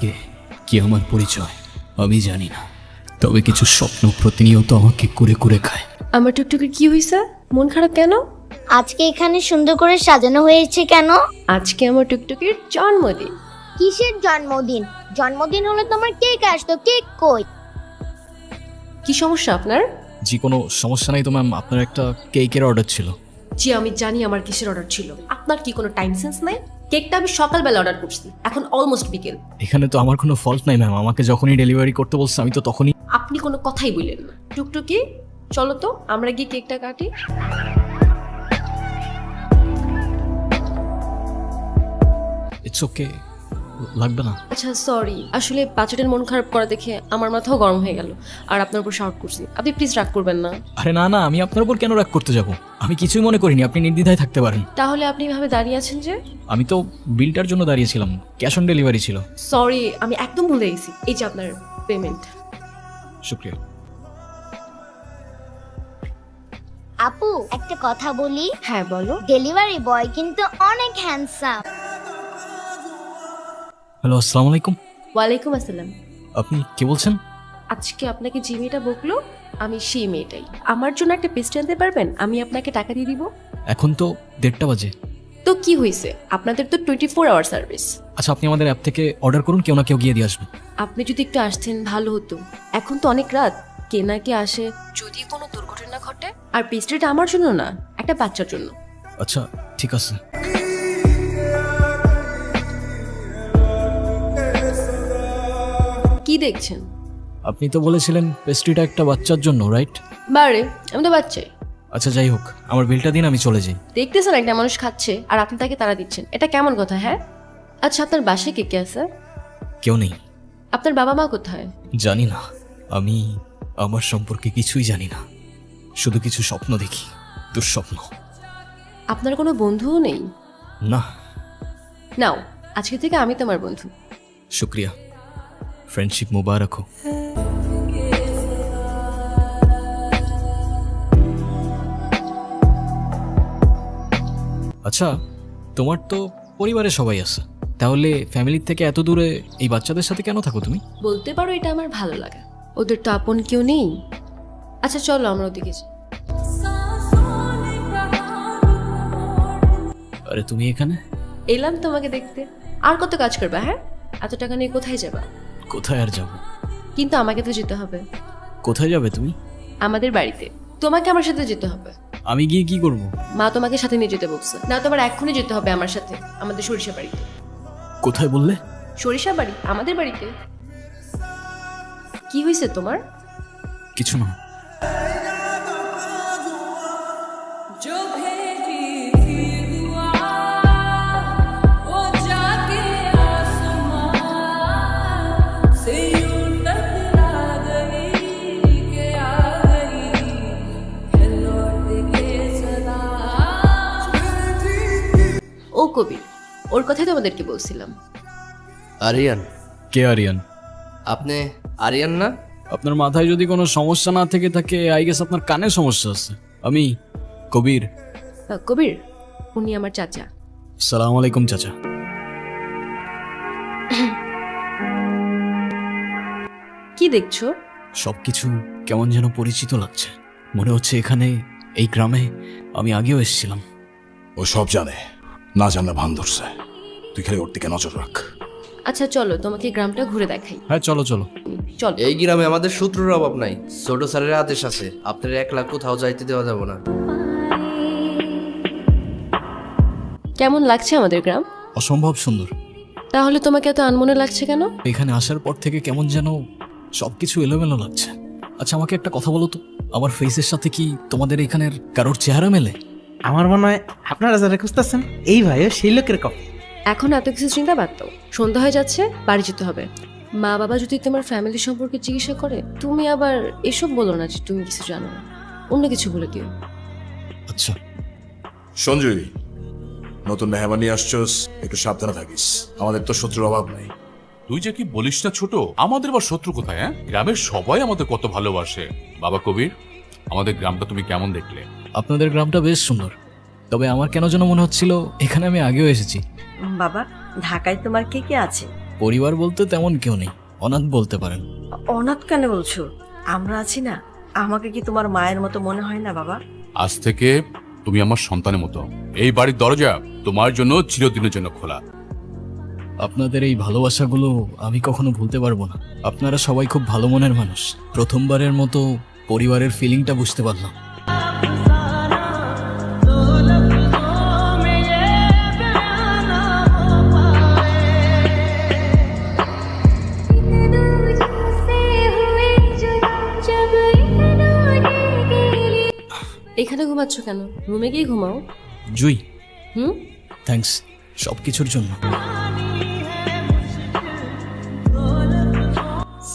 কে কি আমার পরিচয়? আমি জানি না। তবে কিছু স্বপ্ন প্রতিনিয়ত আমাকে করে করে খায়। আমার টুকটুকির কি হয়েছে মন খারাপ কেন? আজকে এখানে সুন্দর করে সাজানো হয়েছে কেন? আজকে আমার টুকটুকির জন্মদিন। কিসের জন্মদিন? জন্মদিন হলে তোমার কেক আসতো। কেক কই? কি সমস্যা আপনার? জি কোনো সমস্যা নাই তো ম্যাম। আপনার একটা কেকের অর্ডার ছিল। জি আমি জানি আমার কিসের অর্ডার ছিল। আপনার কি কোনো টাইম সেন্স নাই? কেকটা আমি সকালবেলা অর্ডার করছি। এখন অলমোস্ট বিকেল। এখানে তো আমার কোনো ফল্ট নাই ম্যাম আমাকে যখনই ডেলিভারি করতে বলছে আমি তো তখনই আপনি কোনো কথাই বললেন না। টুকটুকি চলো তো আমরা গিয়ে কেকটা কাটি। ইটস ওকে লাগবে না। আচ্ছা সরি আসলে বাচ্চাটার মন খারাপ করা দেখে আমার মাথাও গরম হয়ে গেল। আর আপনার উপর শাউট করছি। আপনি প্লিজ রাগ করবেন না। আরে না না আমি আপনার উপর কেন রাগ করতে যাব? আমি কিছুই মনে করিনি আপনি নির্দ্বিধায় থাকতে পারেন। তাহলে আপনি এভাবে দাঁড়িয়ে আছেন যে? আমি তো বিলটার জন্য দাঁড়িয়েছিলাম ক্যাশ অন ডেলিভারি ছিল। সরি আমি একদম ভুলে গেছি। এই যে আপনার পেমেন্ট শুক্রিয়া। আপু একটা কথা বলি? হ্যাঁ বলো। ডেলিভারি বয় কিন্তু অনেক হ্যান্ডসাম হ্যালো আসসালামু আলাইকুম। ওয়ালাইকুম আসসালাম। আপনি কে বলছেন? আজকে আপনাকে যে মেয়েটা বকলো আমি সেই মেয়েটাই। আমার জন্য একটা পেস্ট আনতে পারবেন? আমি আপনাকে টাকা দিয়ে দিব। এখন তো দেড়টা বাজে। তো কি হয়েছে? আপনাদের তো টোয়েন্টি ফোর আওয়ার সার্ভিস আচ্ছা আপনি আমাদের অ্যাপ থেকে অর্ডার করুন কেউ না কেউ গিয়ে দিয়ে আসবে। আপনি যদি একটু আসতেন ভালো হতো। এখন তো অনেক রাত। কে না কে আসে যদি কোনো দুর্ঘটনা ঘটে। আর পেস্ট্রিটা আমার জন্য না একটা বাচ্চার জন্য। আচ্ছা ঠিক আছে। দেখছেন? আপনি তো বলেছিলেন পেস্ট্রিটা একটা বাচ্চার জন্য রাইট বারে আমি তো বাচ্চাই। আচ্ছা যাই হোক আমার বিলটা দিন আমি চলে যাই। দেখতেছেন একটা মানুষ খাচ্ছে আর আপনি তাকে তারা দিচ্ছেন। এটা কেমন কথা হ্যাঁ? আচ্ছা আপনার বাসায় কে কে আছে? কেউ নেই। আপনার বাবা মা কোথায়? জানি না। আমি আমার সম্পর্কে কিছুই জানি না। শুধু কিছু স্বপ্ন দেখি দুঃস্বপ্ন। আপনার কোনো বন্ধুও নেই? না। নাও আজকে থেকে আমি তোমার বন্ধু। শুক্রিয়া। ফ্রেন্ডশিপ মুবারক হোক আচ্ছা তোমার তো পরিবারে সবাই আছে। তাহলে ফ্যামিলির থেকে এত দূরে এই বাচ্চাদের সাথে কেন থাকো তুমি? বলতে পারো এটা আমার ভালো লাগে। ওদের তো আপন কেউ নেই। আচ্ছা চলো আমরা ওদিকে যাই। আরে তুমি এখানে? এলাম তোমাকে দেখতে। আর কত কাজ করবা হ্যাঁ? এত টাকা নিয়ে কোথায় যাবা? কোথায় আর যাব? কিন্তু আমাকে তো যেতে হবে। কোথায় যাবে তুমি? আমাদের বাড়িতে। তোমাকে আমার সাথে যেতে হবে। আমি গিয়ে কি করব? মা তোমাকে সাথে নিয়ে যেতে বলছে। না তোমার এখনই যেতে হবে আমার সাথে আমাদের সরিষা বাড়িতে। কোথায় বললে? সরিষা বাড়ি? আমাদের বাড়িতে? কি হয়েছে তোমার? কিছু না। ও কবি ওর কথাই তোমাদেরকে বলছিলাম। আরিয়ান। কে আরিয়ান? আপনি আরিয়ান না? আপনার মাথায় যদি কোনো সমস্যা না থেকে থাকে আই গেস আপনার কানে সমস্যা আছে। আমি কবির। আহ, কবির উনি আমার চাচা। সালাম আলাইকুম চাচা। কি দেখছ? সবকিছু কেমন যেন পরিচিত লাগছে। মনে হচ্ছে এখানে এই গ্রামে আমি আগেও এসেছিলাম। ও সব জানে। না জানলে ভান ধরছে। তুই খালি ওর দিকে নজর রাখ। আচ্ছা চলো তোমাকে গ্রামটা ঘুরে দেখাই। হ্যাঁ চলো চলো। চলো। এই গ্রামে আমাদের শত্রুর অভাব নাই। ছোট স্যারের আদেশ আছে আপনার এক লাখ কোথাও যাইতে দেওয়া যাবে না। কেমন লাগছে আমাদের গ্রাম? অসম্ভব সুন্দর। তাহলে তোমাকে এত আনমনে লাগছে কেন? এখানে আসার পর থেকে কেমন যেন সবকিছু এলোমেলো লাগছে। আচ্ছা আমাকে একটা কথা বলো তো। আমার ফেসের সাথে কি তোমাদের এখানের কারোর চেহারা মেলে? আমার মনে হয় আপনারা যারা খুঁজতেছেন এই ভাইও সেই লোকের কপি। এখন এত কিছু চিন্তা বাদ দাও সন্ধ্যা হয়ে যাচ্ছে বাড়ি যেতে হবে। মা বাবা যদি তোমার ফ্যামিলি সম্পর্কে চিকিৎসা করে তুমি আবার এসব বলো না যে তুমি কিছু জানো না। অন্য কিছু বলে দিও। আচ্ছা। সঞ্জয় নতুন মেহমান নিয়ে আসছস একটু সাবধানে থাকিস। আমাদের তো শত্রুর অভাব নাই। তুই যে কি বলিস না ছোট? আমাদের বা শত্রু কোথায় হ্যাঁ? গ্রামের সবাই আমাদের কত ভালোবাসে। বাবা কবির আমাদের গ্রামটা তুমি কেমন দেখলে? আপনাদের গ্রামটা বেশ সুন্দর। তবে আমার কেন যেন মনে হচ্ছিল এখানে আমি আগেও এসেছি। বাবা ঢাকায় তোমার কে কে আছে? পরিবার বলতে তেমন কেউ নেই। অনাথ বলতে পারেন। অনাথ কেন বলছো? আমরা আছি না। আমাকে কি তোমার মায়ের মতো মনে হয় না বাবা? আজ থেকে তুমি আমার সন্তানের মতো। এই বাড়ির দরজা তোমার জন্য চিরদিনের জন্য খোলা। আপনাদের এই ভালোবাসাগুলো আমি কখনো ভুলতে পারব না। আপনারা সবাই খুব ভালো মনের মানুষ। প্রথমবারের মতো পরিবারের ফিলিংটা বুঝতে পারলাম। এখানে ঘুমাচ্ছ কেন? রুমে গিয়ে ঘুমাও। জুই। হুম? থ্যাঙ্কস সব কিছুর জন্য।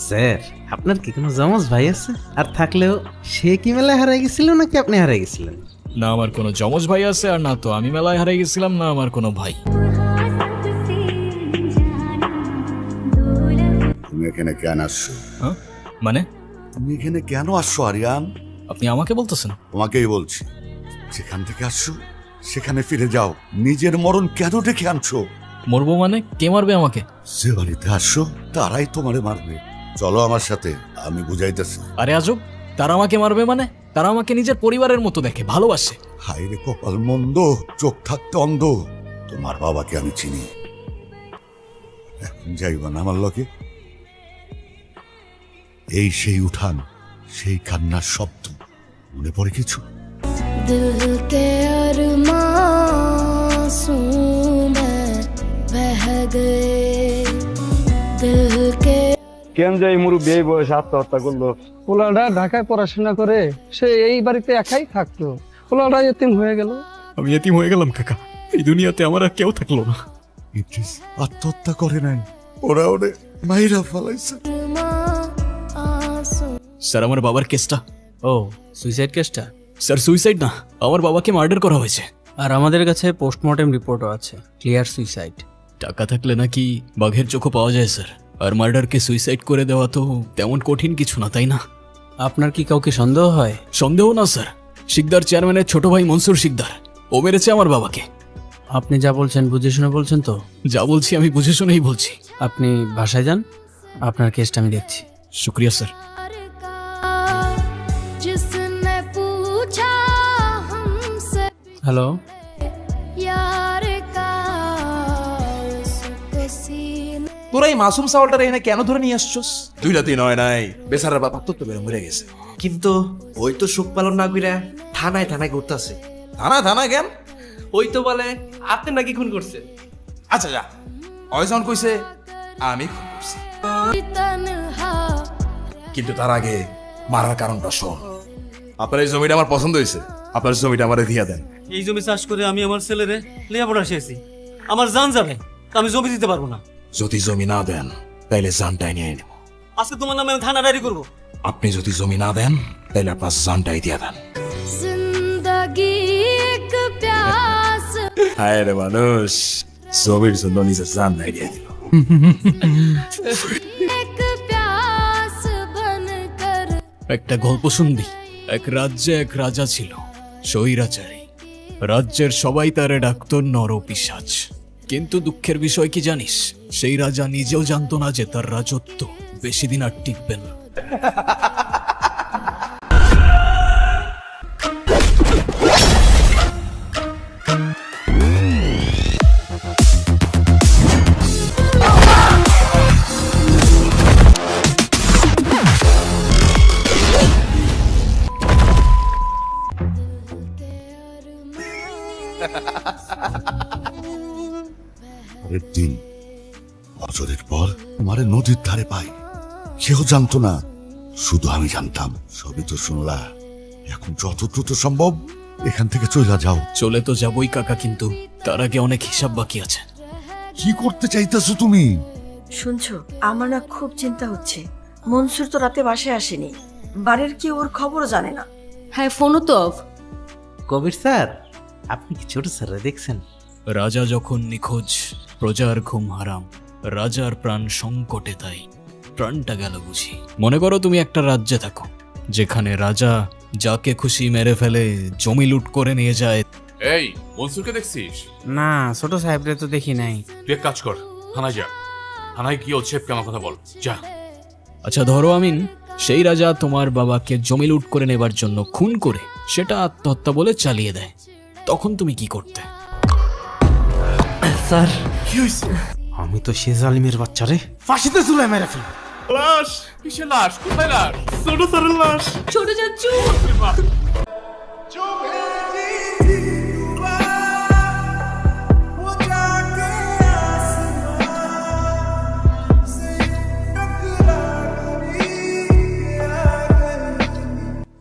স্যার আপনার কি কোনো জমজ ভাই আছে? আর থাকলেও সে কি মেলায় হারাই গেছিল নাকি আপনি হারাই গেছিলেন? না আমার কোনো যমজ ভাই আছে আর না তো আমি মেলায় হারিয়ে গেছিলাম না আমার কোনো ভাই। তুমি এখানে কেন আসছো? হ্যাঁ? মানে? তুমি এখানে কেন আসছো আরিয়ান? আপনি আমাকে বলতেছেন? তোমাকেই বলছি যেখান থেকে আসছো সেখানে ফিরে যাও। নিজের মরণ কেন ডেকে আনছো? মরবো মানে কে মারবে আমাকে? যে বাড়িতে আসছো তারাই তোমারে মারবে। চলো আমার সাথে আমি বুঝাইতেছি। আরে আজব তারা আমাকে মারবে মানে? তারা আমাকে নিজের পরিবারের মতো দেখে ভালোবাসে। হাই রে কপাল মন্দ চোখ থাকতে অন্ধ। তোমার বাবাকে আমি চিনি। এখন যাইবা না আমার লগে? এই সেই উঠান সেই কান্নার শব্দ। মনে পড়ে কিছু? কেন যে আত্মহত্যা করল? ঢাকায় পড়াশোনা করে সে এই বাড়িতে একাই থাকতো পোলাটা এতিম হয়ে গেল। আমি এতিম হয়ে গেলাম কাকা। এই দুনিয়াতে আমার আর কেউ থাকল না। ইদ্রিস আত্মহত্যা করে নাই। ওরা ওরে মাইরা ফালাইছে। স্যার আমার বাবার কেসটা ও সুইসাইড কেসটা স্যার সুইসাইড না আমার বাবাকে মার্ডার করা হয়েছে। আর আমাদের কাছে পোস্টমর্টেম রিপোর্টও আছে ক্লিয়ার সুইসাইড টাকা থাকলে নাকি বাঘের চোখও পাওয়া যায় স্যার। আর মার্ডারকে সুইসাইড করে দেওয়া তো তেমন কঠিন কিছু না তাই না? আপনার কি কাউকে সন্দেহ হয়? সন্দেহ না স্যার। শিকদার চেয়ারম্যানের ছোট ভাই মনসুর শিকদার। ও মেরেছে আমার বাবাকে। আপনি যা বলছেন বুঝে শুনে বলছেন তো? যা বলছি আমি বুঝে শুনেই বলছি। আপনি বাসায় যান আপনার কেসটা আমি দেখছি। শুক্রিয়া স্যার। হ্যালো তোরা এই মাসুম সাওয়ালটারে এনে কেন ধরে নিয়ে আসছস? তুই রাতি নয় নাই। বেচারা বাপ তো বেড়ে মরে গেছে। কিন্তু ওই তো সুখ পালন না কইরা থানায় থানায় ঘুরতাছে। থানা থানা কেন? ওই তো বলে আপনি নাকি খুন করছে। আচ্ছা যা। ওই যখন কইছে আমি খুন করছি। কিন্তু তার আগে মারার কারণটা শোন। আপনার এই জমিটা আমার পছন্দ হয়েছে। আপনার জমিটা আমারে দিয়ে দেন। এই জমি চাষ করে আমি আমার ছেলেরে লেখাপড়া শিখেছি আমার জান যাবে আমি জমি দিতে পারব না। যদি জমি না দেন তাইলে জানটাই নিয়ে নেব। আজকে তোমার নামে আমি থানা ডায়েরি করব। আপনি যদি জমি না দেন তাইলে আপনার জানটাই দিয়ে দেন। হায় রে মানুষ জমির জন্য নিজের জান নাই দিয়ে দিল। একটা গল্প শুনবি? এক রাজ্যে এক রাজা ছিল। স্বৈরাচারী। রাজ্যের সবাই তারে ডাকত নরপিসাচ কিন্তু দুঃখের বিষয় কি জানিস? সেই রাজা নিজেও জানতো না যে তার রাজত্ব বেশি দিন আর টিকবে না। পরের দিন বছরের পর তোমারে নদীর ধারে পাই। কেউ জানতো না শুধু আমি জানতাম। সবই তো শুনলা এখন যত দ্রুত সম্ভব এখান থেকে চলে যাও। চলে তো যাবই কাকা কিন্তু তার আগে অনেক হিসাব বাকি আছে। কি করতে চাইতেছো তুমি? শুনছো আমার না খুব চিন্তা হচ্ছে। মনসুর তো রাতে বাসায় আসেনি। বাড়ির কেউ ওর খবরও জানে না। হ্যাঁ ফোনও তো অফ। Kabir sir? আপনি কি ছোট স্যার দেখছেন? রাজা যখন নিখোঁজ প্রজার ঘুম হারাম রাজার প্রাণ সংকটে তাই। প্রাণটা গেল বুঝি। মনে করো তুমি একটা রাজ্যে থাকো যেখানে রাজা যাকে খুশি মেরে ফেলে জমি লুট করে নিয়ে যায়। এই মনসুরকে দেখছিস? না ছোট সাহেবরে তো দেখি নাই। তুই এক কাজ কর থানায় যা। থানায় গিয়ে ওর ছেপকে আমার কথা বল। যা। আচ্ছা ধরো আমিন সেই রাজা তোমার বাবাকে জমি লুট করে নেবার জন্য খুন করে সেটা আত্মহত্যা বলে চালিয়ে দেয়। তখন তুমি কি করতে? স্যার। কি হইছে আমি তো সে জালিমের বাচ্চারে ফাঁসিতে চুলে মেরে ফেলব। লাশ! কিসের লাশ? কোথায় লাশ? ছোট স্যারের লাশ। ছোট যাচ্ছু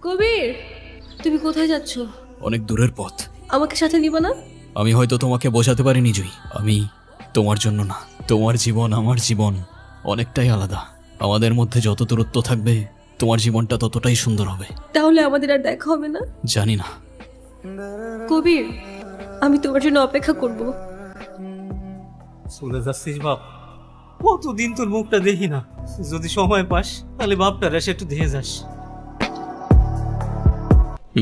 কবির তুমি কোথায় যাচ্ছ? অনেক দূরের পথ। আমাকে সাথে নিবা না? আমি হয়তো তোমাকে বোঝাতে পারিনি জুই। আমি তোমার জন্য না তোমার জীবন আমার জীবন অনেকটাই আলাদা। আমাদের মধ্যে যত দূরত্ব থাকবে তোমার জীবনটা ততটাই সুন্দর হবে। তাহলে আমাদের আর দেখা হবে না? জানি না। কবির আমি তোমার জন্য অপেক্ষা করব। চলে যাচ্ছিস বাপ। কতদিন তোর মুখটা দেখি না। যদি সময় পাস তাহলে বাপটার এসে একটু দেখে যাস।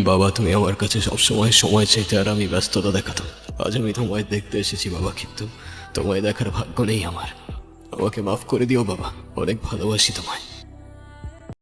বাবা, তুমি আমার কাছে সবসময় সময় চাইতে আর আমি ব্যস্ততা দেখাতাম। আজ আমি তোমায় দেখতে এসেছি বাবা, কিন্তু তোমায় দেখার ভাগ্য নেই আমার। আমাকে মাফ করে দিও বাবা, অনেক ভালোবাসি তোমায়।